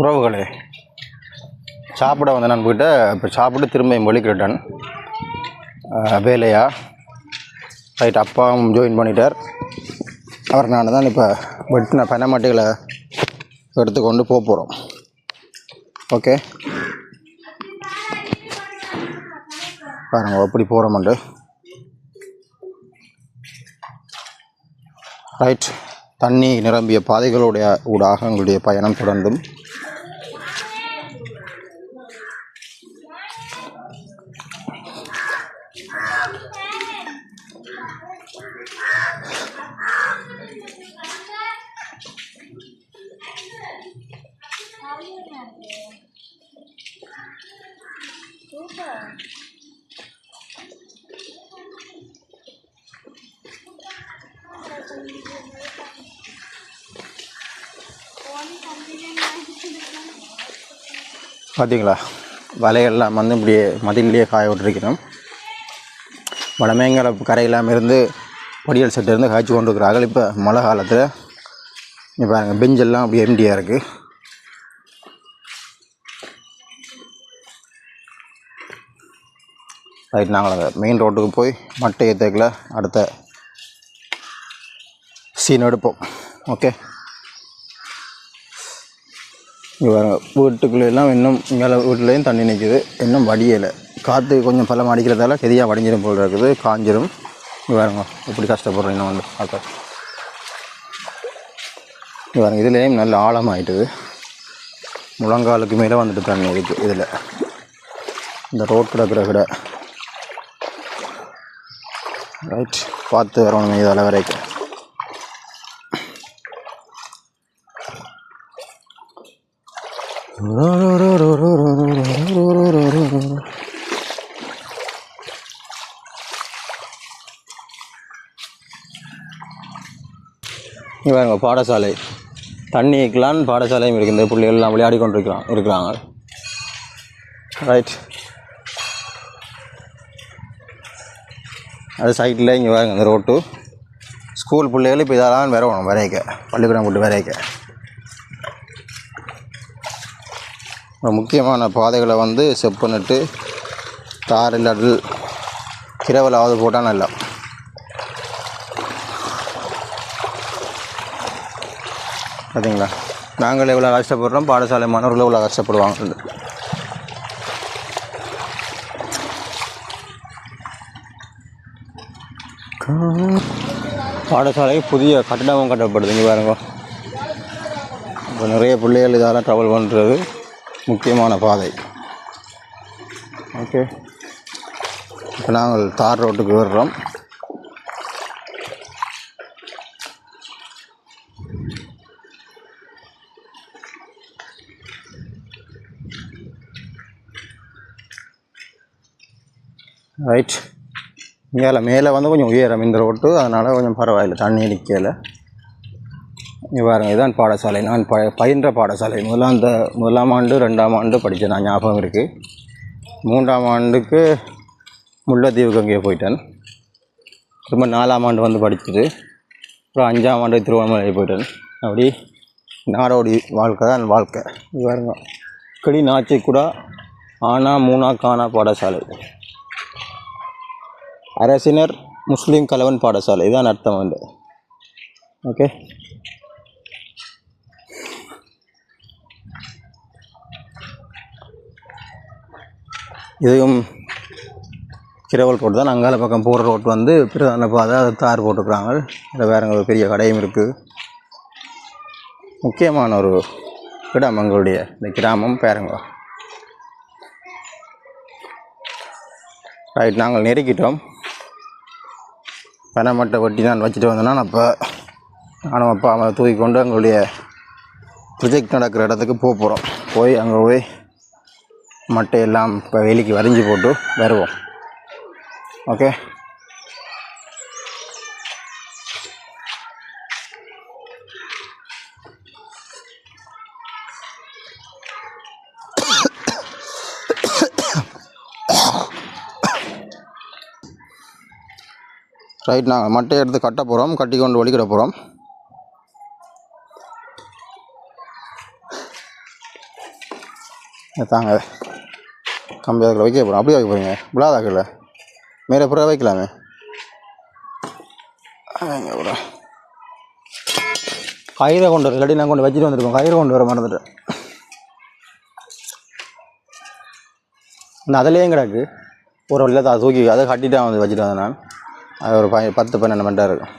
உறவுகளே. சாப்பிட வந்து நான் இப்போ சாப்பிட்டு திரும்ப வெளிக்கு ரிட்டன் வேலையா? ரைட் அப்பாவும் ஜாயின் பண்ணிட்டார். அவர் நான் தான் இப்போ வெட்டின பனைமட்டைகளை எடுத்துக்கொண்டு போக போகிறோம் ஓகே பாருங்கள் எப்படி போகிறோம்ண்டு ரைட் தண்ணி நிரம்பிய பாதைகளுடைய ஊடாக எங்களுடைய பயணம் தொடர்ந்தும் பார்த்தீங்களா வலையெல்லாம் வந்து இப்படியே மதிலே காய விட்டுருக்கிறோம். வடமேங்கல கரையெல்லாம் இருந்து பொடியல் செட்டு இருந்து காய்ச்சி கொண்டு இருக்கிறார்கள் இப்போ மழை காலத்தில் இப்போ பாருங்க பெஞ்செல்லாம் அப்படியே எம்டியாக இருக்குது ரைட் நாங்கள் அந்த மெயின் ரோட்டுக்கு போய் மட்டை ஏற்றக்கில் அடுத்த சீன் எடுப்போம். ஓகே இங்கே வீட்டுக்குள்ளே எல்லாம் இன்னும் மேலே வீட்டுலேயும் தண்ணி நிற்குது இன்னும் வடியலை. காற்று கொஞ்சம் பழம் அடிக்கிறதால கெதியாக வடிஞ்சிடும் போல் இருக்குது. காஞ்சிரும். வேறுங்க இப்படி எப்படி கஷ்டப்படுறோம் இன்னும் வந்து பார்க்க. வேறு இதுலேயும் நல்ல ஆழமாயிட்டுது முழங்காலுக்கு மேலே வந்துட்டு தண்ணி இருக்குது இதில். இந்த ரோட் கிடக்கிற கடை. ரைட் பார்த்து வரணும் இதால் வரைக்கும் இங்கே பாடசாலை. தண்ணி வைக்கலான்னு பாடசாலையும் இருக்குது. இந்த பிள்ளைகளெல்லாம் விளையாடி கொண்டு இருக்கிறான் இருக்கிறாங்க. ரைட் அது சைட்டில் இங்கே பாருங்க இந்த ரோட்டு ஸ்கூல் பிள்ளைகள் இப்போ இதெல்லாம் வரணும் வரைக்க. பள்ளிக்கூடம் போட்டு வரைக்க ஒரு முக்கியமான பாதைகளை வந்து செப் பண்ணிட்டு தார் இல்லாட்டி கிரவலாவது போட்டால் நல்லா. பார்த்தீங்களா நாங்கள் எவ்வளோ கஷ்டப்படுறோம். பாடசாலை மாணவர்கள் எவ்வளோ கஷ்டப்படுவாங்க. பாடசாலை புதிய கட்டடமும் கட்டப்படுது. இங்கே பாருங்க. இப்போ நிறைய பிள்ளைகள் இதெல்லாம் ட்ராவல் பண்ணுறது முக்கியமான பாதை. ஓகே. இப்போ நாங்கள் தார் ரோட்டுக்கு வர்றோம். ரைட் இங்கே மேலே வந்து கொஞ்சம் உயரம் இந்த ரோட்டு அதனால் கொஞ்சம் பரவாயில்லை தண்ணி நிற்கலை இவ்வாறு இதுதான் பாடசாலை. நான் ப பயின்ற பாடசாலை. முதலாம் த முதலாம் ஆண்டு ரெண்டாம் ஆண்டு படித்தேன். நான் ஞாபகம் இருக்குது மூன்றாம் ஆண்டுக்கு முல்லைத்தீவுக்கு அங்கேயே போயிட்டேன். திரும்ப நாலாம் ஆண்டு வந்து படித்தது. அப்புறம் அஞ்சாம் ஆண்டு திருவண்ணாமலை போயிட்டேன். அப்படி நாடோடி வாழ்க்கை தான் வாழ்க்கை. இது கடி கிளி நாச்சி கூட ஆனா மூணா காணா பாடசாலை. அரசினர் முஸ்லீம் கலவன் பாடசாலை. இதான் அர்த்தம் வந்து. ஓகே? இதுவும் கிரவல் ரோடு தான். அங்கால பக்கம் போகிற ரோட் வந்து பிரதான பாதை. அதை தார் போட்டுக்கிறாங்க அதில் வேறு ஒரு பெரிய கடையும் இருக்குது முக்கியமான ஒரு இடம் எங்களுடைய இந்த கிராமம் பேரங்கோ ரைட் நாங்கள் நெருக்கிட்டோம். பனைமட்டை வட்டி நான் வச்சுட்டு வந்தேன்னா அப்போ நானும் அப்பா அம்மா தூக்கி கொண்டு எங்களுடைய ப்ரொஜெக்ட் நடக்கிற இடத்துக்கு போக போகிறோம் போய் அங்கே போய் மட்டையெல்லாம் இப்போ வேலிக்கு வரைஞ்சி போட்டு வருவோம். ஓகே ரைட் நாங்கள் மட்டையை எடுத்து கட்ட போகிறோம் கட்டி கொண்டு வலிக்கிட போகிறோம் தாங்க கம்பி அதில் வைக்க போகிறோம் அப்படியே வைக்க போகிறீங்க விழாதாக்கல மேலே புறா வைக்கலாமே. வைங்க கயிறை கொண்டு வர இல்லாட்டி நான் கொண்டு வச்சுட்டு வந்துருக்கோம். கயிறை கொண்டு வர மறந்துட்டேன். இந்த அதுலேயும் கிடக்கு. ஒரு வழியில் அதை தூக்கி அதை கட்டிட்டு வந்து வச்சுட்டு வந்தேன் நான். அது ஒரு பை பத்து பன்னெண்டு மணி நேரம் இருக்கும்.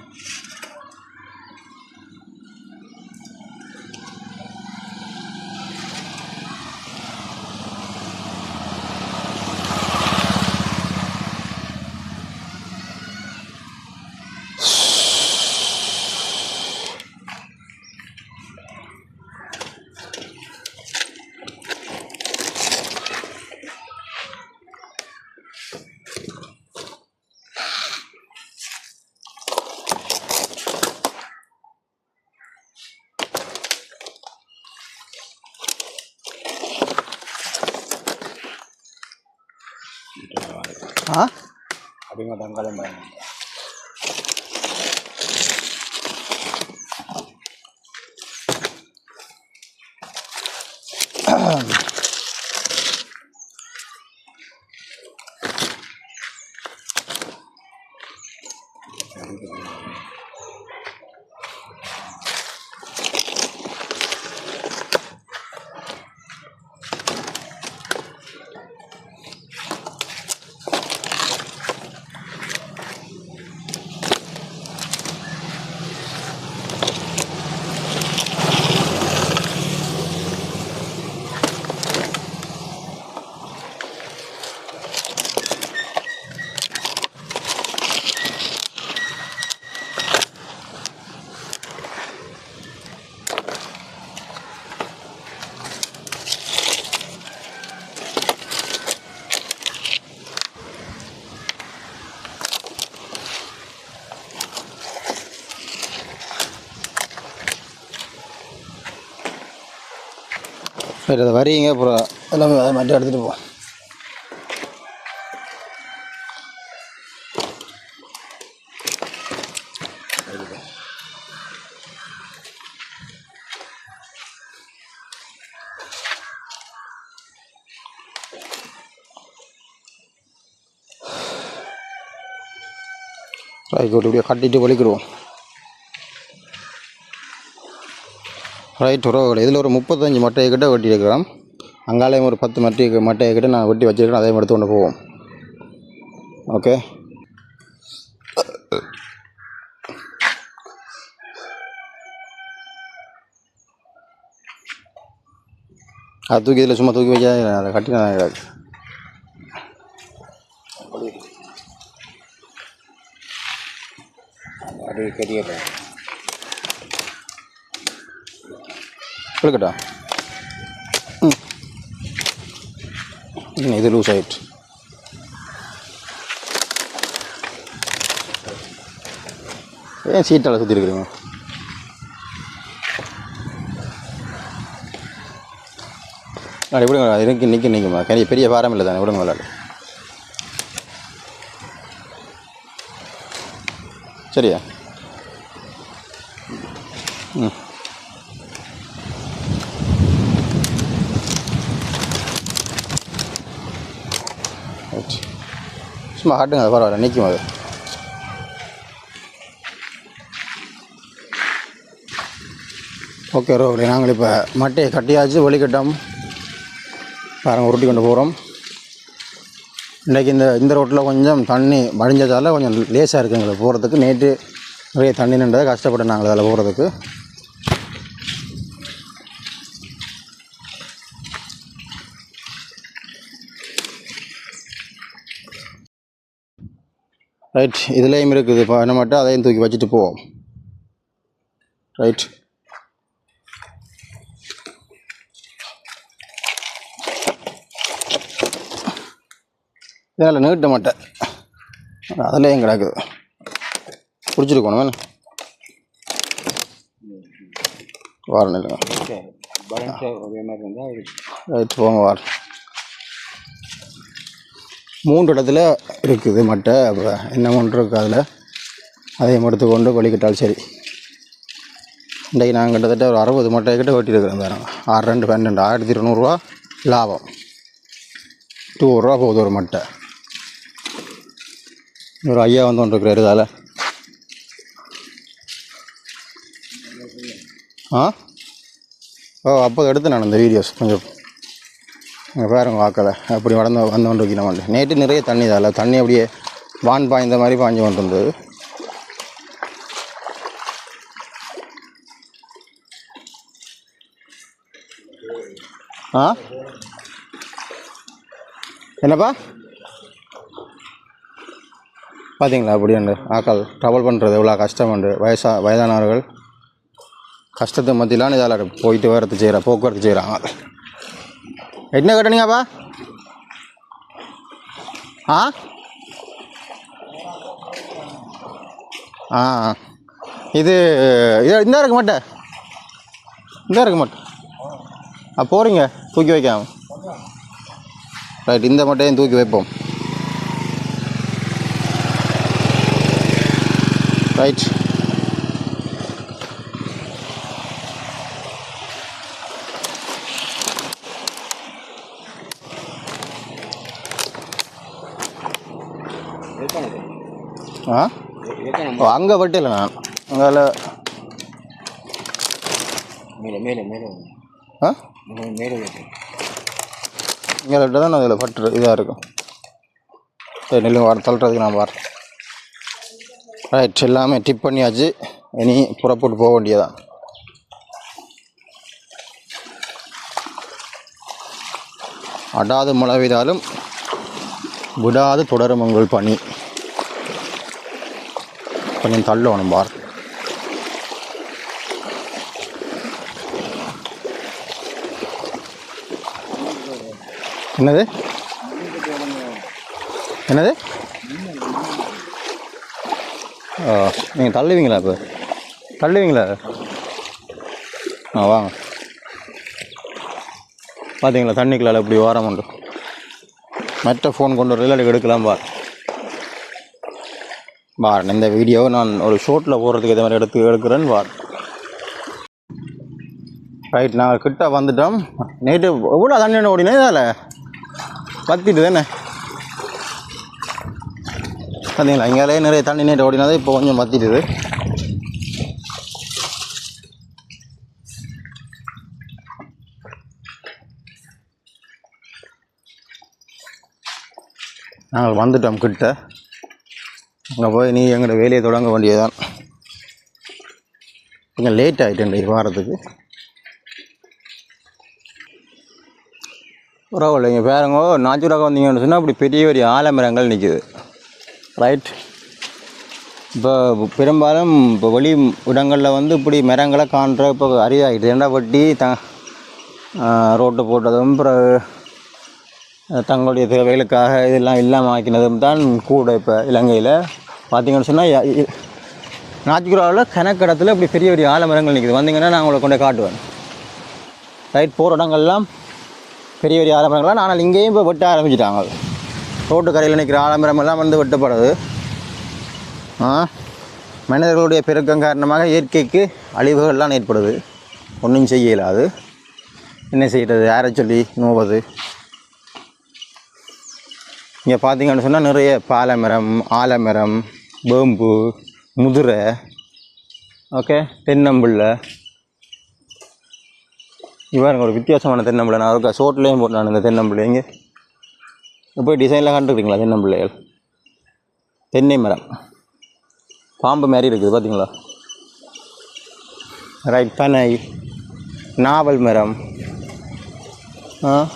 ஆ அப்படிங்க தங்காலம் சரி அதை வரீங்க அப்புறம் எல்லாமே அதை மட்டும் எடுத்துகிட்டு போ. ரைட் இப்படியே கட்டிட்டு வலிக்கிடுவோம் ரைட் உறவுகள். இதில் ஒரு முப்பத்தஞ்சு மட்டையை கிட்ட வெட்டியிருக்கிறோம். அங்காலையும் ஒரு பத்து மட்டை மட்டையை கிட்ட நான் வெட்டி வச்சுருக்கேன் அதையும் எடுத்து கொண்டு போவோம். ஓகே அது தூக்கி இதில் சும்மா தூக்கி வச்சா அதை கட்டி கிடையாது அப்படியே அது இருக்கட்டா இது லூஸ் ஆகிட்டு ஏன் சீட்டால் சுற்றி இருக்கிறீங்க? அப்படி விடுங்க இருக்கு நிற்க நிற்குமா கனி பெரிய பாரம் இல்லை தானே விடுங்க விளையாடு. சரியா? சும்மா காட்டுங்க அது பரவாயில்ல நிற்கும் அது. ஓகே ரோகலி நாங்கள் இப்போ மட்டையை கட்டியாச்சு வெளிக்கட்டம் பாருங்க உருட்டி கொண்டு போகிறோம் இன்றைக்கி இந்த இந்த ரோட்டில் கொஞ்சம் தண்ணி வடிஞ்சதால் கொஞ்சம் லேசாக இருக்குது எங்களுக்கு போகிறதுக்கு நேற்று நிறைய தண்ணி நின்றதை கஷ்டப்பட்டு நாங்கள் அதில் போகிறதுக்கு ரைட் இதுலேயும் இருக்குது. இப்போ என்ன மட்டும் அதையும் தூக்கி வச்சுட்டு போவோம் ரைட் இதில் நீட்ட மாட்டேன் அதுலேயும் கிடக்குது பிடிச்சிருக்கணும் வேணும் வாரம் இல்லைங்க. ரைட் போங்க வார் மூன்று இடத்துல இருக்குது மட்டை அப்போ என்ன ஒன்று இருக்குது அதில்? அதையும் எடுத்துக்கொண்டு வலிக்கிட்டால் சரி. இன்றைக்கு நாங்கள் கிட்டத்தட்ட ஒரு அறுபது மட்டை கிட்ட வெட்டியிருக்கிறோம் பாருங்க. ஆறு ரெண்டு பன்னெண்டு ஆயிரத்தி இருநூறுவா லாபம். டூ ரூபா போகுது ஒரு மட்டை. ஒரு ஐயா வந்து கொண்டிருக்கிறாரு இதால். ஆ? ஓ அப்போ எடுத்து நான் அந்த வீடியோஸ். கொஞ்சம் இங்கே பாருங்க வாக்கலை. அப்படி வளர்ந்து வந்து கொண்டு வைக்கணும் நேற்று நிறைய தண்ணி இதால் தண்ணி அப்படியே வான் பாய்ந்த மாதிரி பாய்ஞ்சு கொண்டு இருந்தது ஆ? என்னப்பா? பார்த்தீங்களா அப்படியாண்டு ஆக்கள் ட்ரபுள் பண்ணுறது எவ்வளோ கஷ்டம் உண்டு வயசா வயதானவர்கள் கஷ்டத்தை மத்தியிலான இதால் போயிட்டு வரது செய்கிற போக்குவரத்து செய்கிறாங்க என்ன கட்டணிங்கப்பா ஆ? ஆ இது இது இந்த இருக்க மாட்டேன் இந்த இருக்க மாட்டேன் ஆ போகிறீங்க தூக்கி வைக்காம. ரைட் இந்த மட்டையும் தூக்கி வைப்போம். ரைட் ஆ ஓ அங்கே வட்டியில் நான். அங்கே மேலே மேலே மேலே ஆ? மேலே. இங்கே விட்டு தான் அதில் பட்டு இதாக இருக்கும். சரி நெல் வர தள்ளுறதுக்கு நான் வரேன் ரைட் எல்லாமே டிப் பண்ணியாச்சு. இனி புறப்பட்டு போக வேண்டியதான் அடாது மழை பெய்தாலும் விடாது தொடரும் உங்கள் பணி. கொஞ்சம் தள்ளணும் பார் என்னது என்னது நீங்கள் தள்ளுவீங்களா இப்போ தள்ளுவீங்களா ஆ வாங்க பார்த்தீங்களா தண்ணிக்குள்ளால் இப்படி ஓரம் உண்டு மற்ற ஃபோன் கொண்டு வரல எடுக்கலாம் பார் பார் இந்த வீடியோவை நான் ஒரு ஷோட்டில் போடுறதுக்கு இதே மாதிரி எடுத்து எடுக்கிறேன்னு வார் ரைட் நாங்கள் கிட்ட வந்துட்டோம். நேற்று எவ்வளோ தண்ணி ஓடினே இதால்? பத்திட்டு தானே? பார்த்தீங்களா இங்கேயே நிறைய தண்ணி நேற்று ஓடினது இப்போ கொஞ்சம் பத்திட்டுது. நாங்கள் வந்துட்டோம் கிட்ட. அங்கே போய் நீ எங்களோட வேலையை தொடங்க வேண்டியதுதான். கொஞ்சம் லேட் ஆகிட்டு வாரத்துக்கு. பரவாயில்ல இங்கே பாருங்க நாச்சுராக வந்தீங்கன்னு சொன்னால் அப்படி பெரிய பெரிய ஆலமரங்கள் நிற்கிது ரைட் இப்போ பெரும்பாலும் இப்போ வெளி இடங்களில் வந்து இப்படி மரங்களை காண்ற இப்போ அரிதாகிட்டு ஏண்டா வட்டி த ரோட்டு போட்டதும் பிறகு தங்களுடைய தேவைகளுக்காக இதெல்லாம் இல்லாமல் ஆக்கினதும் தான் கூட இப்போ இலங்கையில். பார்த்தீங்கன்னு சொன்னால் நாச்சிக்குராவில் கணக்கடத்தில் இப்படி பெரிய பெரிய ஆலமரங்கள் நிற்குது வந்தீங்கன்னா நான் உங்களை கொண்டு காட்டுவேன். ரைட் போகிற இடங்கள்லாம் பெரிய பெரிய ஆலமரங்கள்லாம். ஆனால் இங்கேயும் இப்போ வெட்ட ஆரம்பிச்சிட்டாங்க. ரோட்டு கரையில் நிற்கிற ஆலமரமெல்லாம் வந்து வெட்டப்படுது. மனிதர்களுடைய பெருக்கம் காரணமாக இயற்கைக்கு அழிவுகள்லாம் ஏற்படுது. ஒன்றும் செய்ய இயலாது என்ன செய்கிறது யாரை சொல்லி நோவது? இங்கே பார்த்தீங்கன்னு சொன்னால் நிறைய பாலமரம் ஆலமரம் வேம்பு முதுரை ஓகே தென்னம்பிள்ளை. இவ்வாறு ஒரு வித்தியாசமான தென்னம்பிள்ளை. நான் இருக்கா சோட்லேயும் நான் இந்த தென்னம்பிள்ளை. இங்கே போய் டிசைனில் கண்டுக்கிறீங்களா தென்னம்பிள்ளைகள்? தென்னை மரம். பாம்பு மாதிரி இருக்குது பார்த்தீங்களா ரைட் பனை நாவல் மரம். ஆ?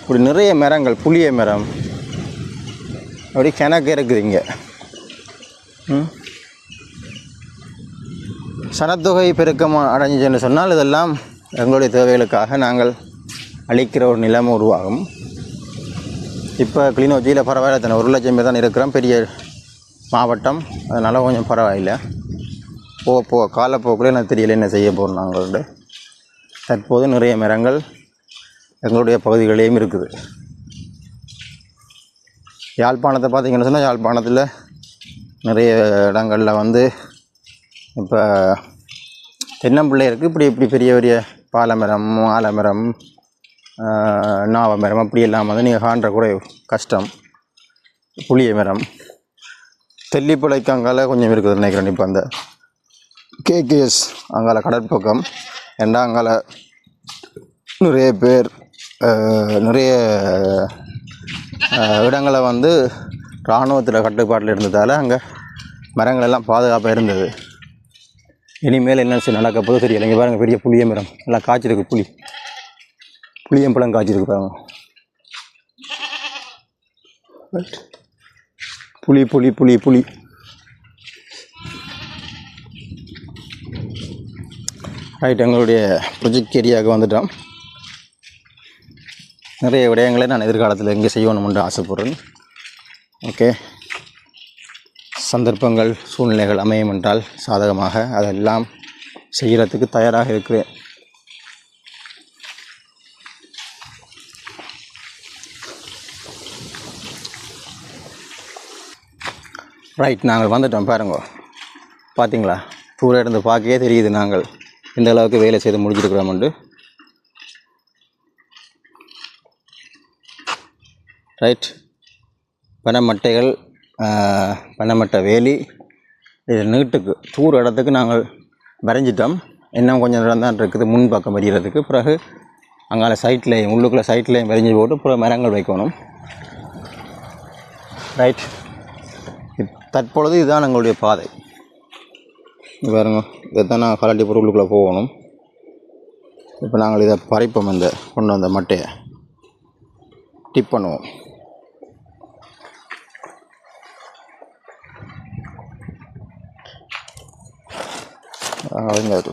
இப்படி நிறைய மரங்கள் புளிய மரம். அப்படி கிணக்கு இருக்குது இங்கே சனத்தொகை பெருக்கம் அடைஞ்சுன்னு சொன்னால் இதெல்லாம் எங்களுடைய தேவைகளுக்காக நாங்கள் அளிக்கிற ஒரு நிலம் உருவாகும். இப்போ கிளிநொச்சியில் பரவாயில்ல தானே ஒரு லட்சம் பேர் தான் இருக்கிறோம். பெரிய மாவட்டம். அதனால் கொஞ்சம் பரவாயில்ல. போக போக காலப்போக்கில் எனக்கு தெரியல என்ன செய்ய போகிறோம் நாங்களோட தற்போது நிறைய மரங்கள் எங்களுடைய பகுதிகளையும் இருக்குது. யாழ்ப்பாணத்தை பார்த்தீங்கன்னு சொன்னால் யாழ்ப்பாணத்தில் நிறைய இடங்களில் வந்து இப்போ தென்னம்பிள்ளை இருக்குது. இப்படி இப்படி பெரிய பெரிய பாலமரம் ஆலமரம் நாவ மரம் அப்படி எல்லாம் வந்து நீங்கள் காண்ற கூட கஷ்டம். புளிய மரம் தெல்லிப்பளைக்கு அங்கால கொஞ்சம் இருக்குது நினைக்கிறேன் இப்போ அந்த கேகேஎஸ் அங்கால கடற்பக்கம். ஏண்டா அங்கால நிறைய பேர் நிறைய இடங்களை வந்து இராணுவத்தில் கட்டுப்பாட்டில் இருந்ததால் அங்கே மரங்கள் எல்லாம் பாதுகாப்பாக இருந்தது. இனிமேல் என்ன செய்ய நடக்க போதும் தெரியல. இங்கே பாருங்கள் பெரிய புளிய மரம். எல்லாம் காய்ச்சிருக்கு புளி. புளியம்பழம் காய்ச்சிருக்கு பாருங்க. புளி புளி புளி புளி. ரைட் எங்களுடைய ப்ரொஜெக்ட் ஏரியாவுக்கு வந்துட்டோம். நிறைய விடயங்களை நான் எதிர்காலத்தில் எங்கே செய்யணும்னு ஆசைப்படுறேன். ஓகே. சந்தர்ப்பங்கள் சூழ்நிலைகள் அமையும் என்றால் சாதகமாக அதெல்லாம் செய்கிறதுக்கு தயாராக இருக்கிறேன். ரைட் நாங்கள் வந்துட்டோம் பாருங்க. பார்த்தீங்களா? தூரம் இருந்து பார்க்கவே தெரியுது நாங்கள். இந்த அளவுக்கு வேலை செய்து முடிச்சிருக்கிறோம்ண்டு ரைட் பனைமட்டைகள் பனைமட்டை வேலி இது நீட்டுக்கு தூர் இடத்துக்கு நாங்கள் வரைஞ்சிட்டோம். இன்னும் கொஞ்சம் இடம் தான் இருக்குது முன் பக்கம் வரைகிறதுக்கு. பிறகு அங்கால சைட்லேயும் உள்ளுக்குள்ளே சைட்லேயும் வரைஞ்சி போட்டு பிறகு மரங்கள் வைக்கணும். ரைட் இப்- தற்பொழுது இதுதான் எங்களுடைய பாதை. பாருங்க இதுதான் நாங்கள் கலட்டி போட்டு உள்ளுக்குள்ளே போகணும். இப்போ நாங்கள் இதை பறிப்போம் இந்த கொண்டு வந்த மட்டையை. டிப் பண்ணுவோம். അറിഞ്ഞില്ല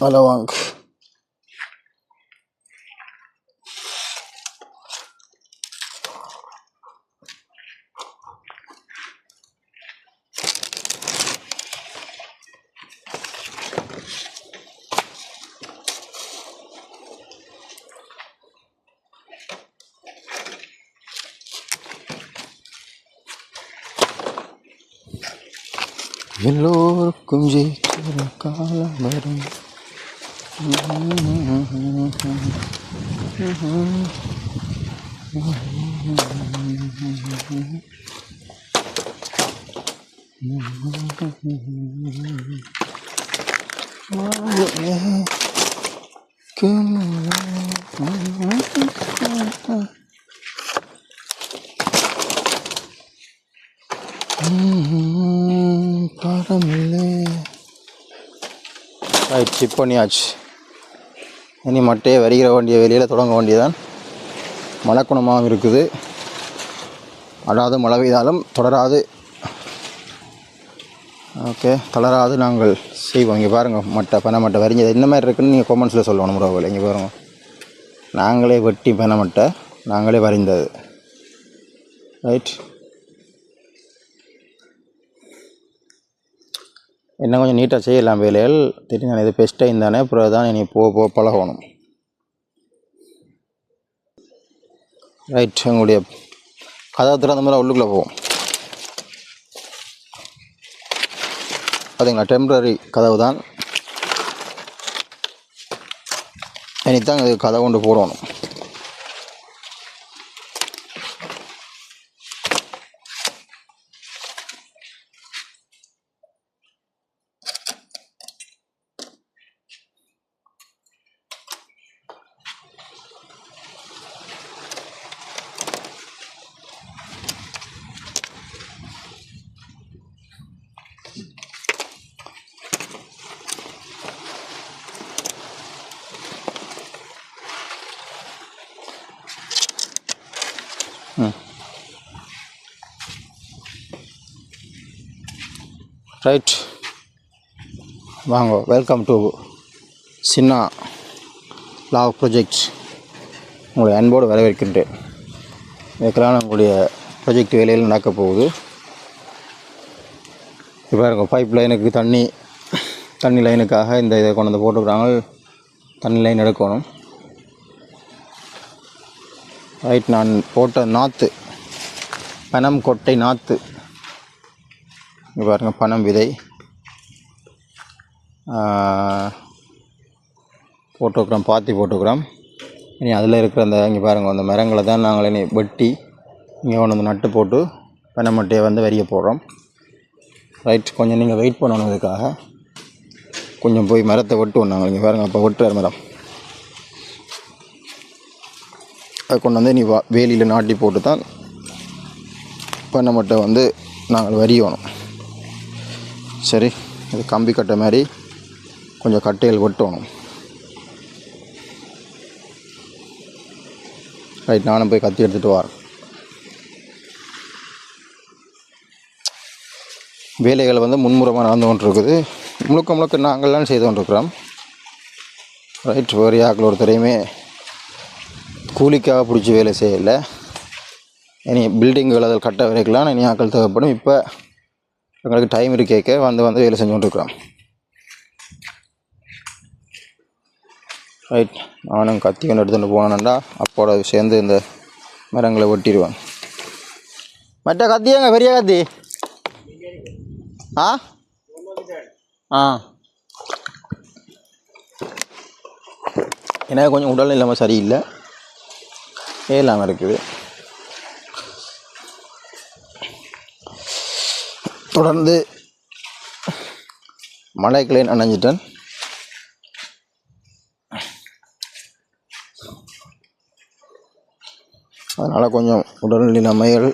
Palawang. எல்லோருக்கும் ஜெயிக்கிற காலம் வரும் பாடமில்லை ரைட் சிப் பண்ணியாச்சு இனி மட்டையை வரிகிற வண்டியை வெளியில் தொடங்க வேண்டியதான் மழைக்குணமாகவும் இருக்குது. அடாது மழை பெய்தாலும் தொடராது. ஓகே தளராது நாங்கள். செய்வோம். இங்கே பாருங்கள் மட்டை பனை மட்டை வரிஞ்சது என்ன மாதிரி இருக்குன்னு நீங்கள் கொமெண்ட்ஸில் சொல்லணும் ப்ரோவில் இங்கே பாருங்கள் நாங்களே வெட்டி பனை மட்டை நாங்களே வரைந்தது ரைட் இன்னும் கொஞ்சம் நீட்டாக செய்யலாம் வேலைகள். தெரியும் நான் இது பெஸ்ட் டைம் தானே அப்புறம் தான் இனி போக போக பழகணும். ரைட் எங்களுடைய கதவை திறந்த மாதிரி உள்ளுக்குள்ளே போவோம். பார்த்தீங்களா டெம்ப்ரரி கதவு தான். இனித்தான் இது கதை கொண்டு போடணும். ரைட் வாங்க welcome to Chinna Lav project உங்களை அன்போடு வரவேற்கின்றேன். இதுக்கெல்லாம் உங்களுடைய ப்ரொஜெக்ட் வேலையில் நடக்க போகுது. இப்போ இருக்கும் பைப் லைனுக்கு தண்ணி தண்ணி லைனுக்காக இந்த இதை கொண்டு வந்து போட்டுக்கிறாங்க. தண்ணி லைன் எடுக்கணும். ரைட் நான் போட்ட நாற்று பனம் கொட்டை நாற்று இங்கே பாருங்கள் பனம் விதை. போட்டுக்கிறோம் பாத்தி போட்டுக்கிறோம் இனி அதில் இருக்கிற அந்த இங்கே பாருங்கள் அந்த மரங்களை தான் நாங்கள் இனி வெட்டி இங்கே கொண்டு வந்து நட்டு போட்டு பனை மட்டையை வந்து வரிய போடுறோம். ரைட் கொஞ்சம் நீங்கள் வெயிட் பண்ணணும் இதுக்காக. கொஞ்சம் போய் மரத்தை வெட்டுவோம் நாங்கள். இங்கே பாருங்கள் அப்போ வெட்டுற மரம். அதை கொண்டு வந்து நீ வா வேலியில் நாட்டி போட்டு தான் பண்ண மட்டை வந்து நாங்கள் வரியணும் சரி இது கம்பி கட்டை மாதிரி கொஞ்சம் கட்டைகள் வெட்டணும் ரைட் நானும் போய் கத்தி எடுத்துகிட்டு வரேன். வேலைகள் வந்து முன்முறமாக நடந்து கொண்டிருக்குது. முழுக்க முழுக்க நாங்கள்லாம் செய்து கொண்டிருக்கிறோம். ரைட் வேறு யாக்கள் ஒருத்தரையுமே கூலிக்காக பிடிச்சி வேலை செய்யலை. இனி பில்டிங்குகள் அதில் கட்ட வரைக்கலாம். இனி ஆக்கள் தேவைப்படும். இப்போ எங்களுக்கு டைம் இருக்கேக்க வந்து வந்து வேலை செஞ்சு கொண்டிருக்கிறோம் ரைட் நானும் கத்தி கொண்டு எடுத்துகிட்டு போனேன்டா. அப்போட சேர்ந்து இந்த மரங்களை ஒட்டிடுவேன் மற்ற கத்தியாங்க பெரிய கத்தி? ஆ? ஆ. எனக்கு கொஞ்சம் உடல் இல்லாமல் சரியில்லை இல்லாமல் இருக்குது. தொடர்ந்து மலைகளை நனைஞ்சிட்டேன். அதனால் கொஞ்சம் உடல்நிலை நமைகள்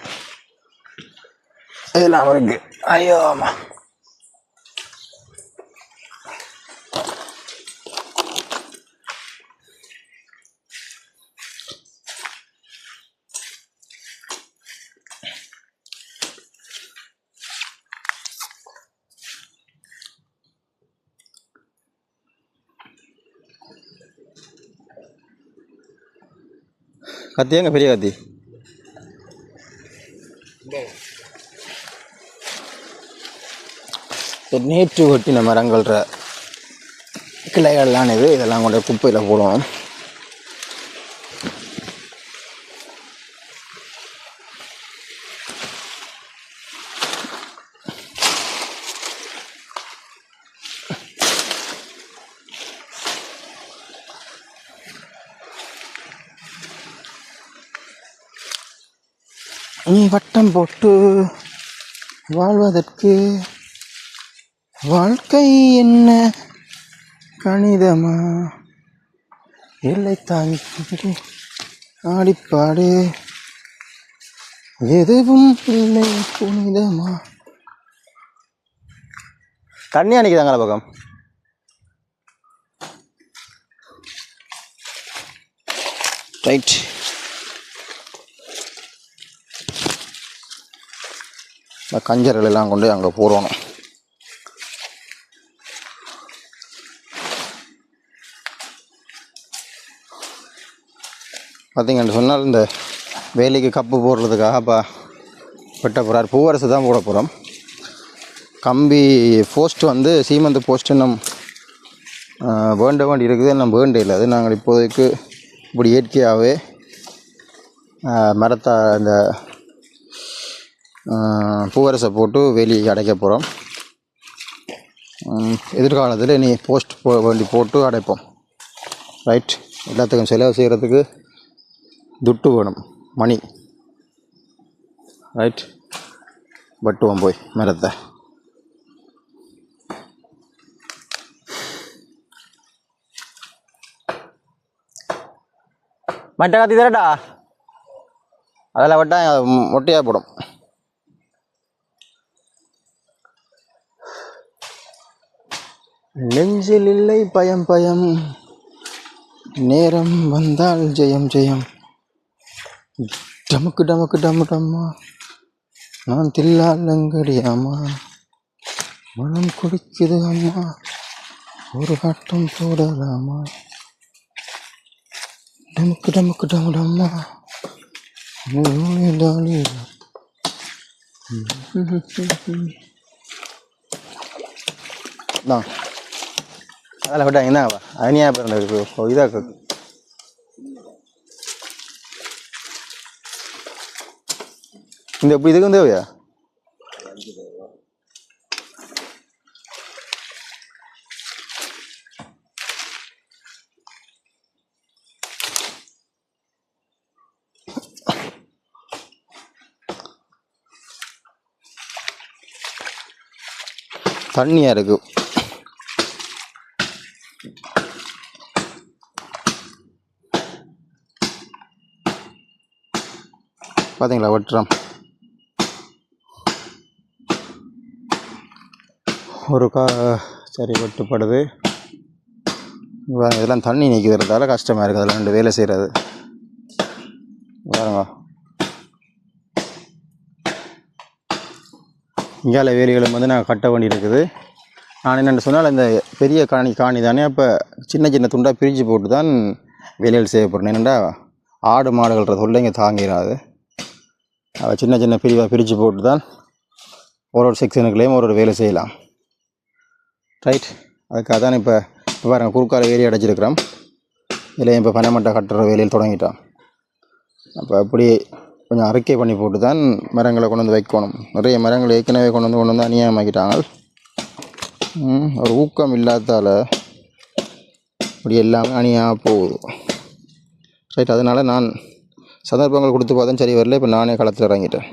இதெல்லாம் இருக்குது ஐயோ ஆமா கத்தி எங்க பெரிய கத்தி? நேற்று வெட்டின மரங்கள்ற கிளைகள்லாம் இது இதெல்லாம் கொண்டு குப்பையில் போடுவோம் நீ வட்டம் போட்டு வாழ்வதற்கு வாழ்க்கை என்ன கணிதமா? இல்லை தாங்கி ஆடிப்பாடு. எதுவும் இல்லை புனிதமா? தண்ணி அன்னைக்குதாங்களா பக்கம்? ரைட். இந்த கொண்டு அங்கே போடணும் பார்த்தீங்கன்னு சொன்னால் இந்த வேலைக்கு கப்பு போடுறதுக்காக இப்போ வெட்ட போகிறார் பூவரசு தான் போட போகிறோம் கம்பி போஸ்ட் வந்து சீமந்து போஸ்ட் நம் வேண்ட வேண்டி இருக்குது. நம்ம வேண்ட இல்லை. அது நாங்கள் இப்போதைக்கு இப்படி இயற்கையாகவே மரத்தை இந்த பூவரசை போட்டு வேலி அடைக்க போகிறோம் எதிர்காலத்தில் நீ போஸ்ட் போ வேண்டி போட்டு அடைப்போம். ரைட் எல்லாத்துக்கும் செலவு செய்கிறதுக்கு துட்டு வேணும் மணி. ரைட் வெட்டுவோம் போய் மரத்தை மட்டை கத்தி தரட்டா அதில் வெட்டா மொட்டையாக போடும். நெஞ்சில் இல்லை பயம் பயம். நேரம் வந்தால் ஜெயம் ஜெயம். டமுக்கு டமுக்கு டமு டம்மா. நான் தில்லாலங்கடியாமா மனம் குடிக்குது அம்மா. ஒரு ஆட்டம் போடலாமா? டமுக்கு டமுக்கு டமு டம்மா. டாலி தான் அதில் விட்டாங்க என்னவா அனியா பிறந்த இதாக இந்த இப்போ இதுக்கு தேவையா தண்ணியாக இருக்குது பார்த்தீங்களா வட்டுறோம் ஒரு கா சரி வெட்டுப்படுது இதெல்லாம் தண்ணி நிற்கிறதால கஷ்டமாக இருக்குது அதில் ரெண்டு வேலை செய்கிறது பாருங்க. இங்கால வேலிகளும் வந்து நான் கட்ட வேண்டியிருக்குது நான் என்னென்னு சொன்னால் இந்த பெரிய காணி காணி தானே அப்போ சின்ன சின்ன துண்டாக பிரித்து போட்டு தான் வேலைகள் செய்யப்படணும். என்னென்னா ஆடு மாடுகள்ன்ற தொல்லைங்க தாங்கிறாது சின்ன சின்ன பிரிவாக பிரித்து போட்டு தான் ஒரு ஒரு செக்ஷனுக்குள்ளேயும் ஒரு ஒரு வேலை செய்யலாம். ரைட் அதுக்காக தான் இப்போ இப்போ பாருங்கள் குறுக்கால வேலி அடைச்சிருக்கிறோம். இதில் இப்போ பனைமட்டை கட்டுற வேலையில் தொடங்கிட்டோம். அப்போ அப்படி கொஞ்சம் அறிக்கை பண்ணி போட்டு தான் மரங்களை கொண்டு வந்து வைக்கணும். நிறைய மரங்கள் ஏற்கனவே கொண்டு வந்து கொண்டு வந்து அநியாயமாக்கிட்டாங்க. ஒரு ஊக்கம் இல்லாதால் இப்படி எல்லாமே அணியாக போகுது. ரைட் அதனால் நான் சந்தர்ப்பங்கள் கொடுத்து பார்த்தேன் சரி வரல இப்போ நானே களத்தில் இறங்கிட்டேன்.